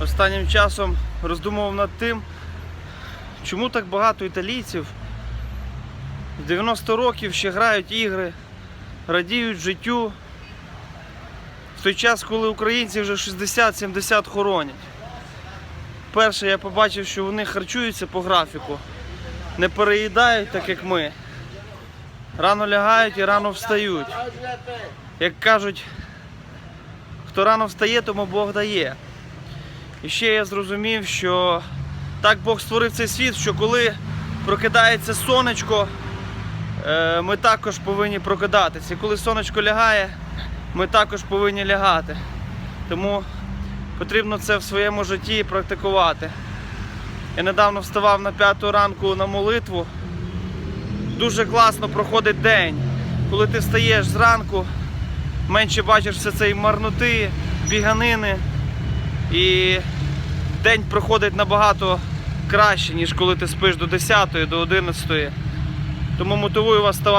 Останнім часом роздумував над тим, чому так багато італійців в 90 років ще грають ігри, радіють життю. В той час, коли українці вже 60-70 хоронять. Перше, я побачив, що вони харчуються по графіку, не переїдають так, як ми. Рано лягають і рано встають. Як кажуть, хто рано встає, тому Бог дає. І ще я зрозумів, що так Бог створив цей світ, що коли прокидається сонечко, е, ми також повинні прокидатися. І коли сонечко лягає, ми також повинні лягати. Тому потрібно це в своєму житті практикувати. Я недавно вставав на п'яту ранку на молитву. Дуже класно проходить день. Коли ти встаєш зранку, менше бачиш все цієї марноти, біганини. І день проходить набагато краще, ніж коли ти спиш до 10, до 11. Тому мотивую вас ставати.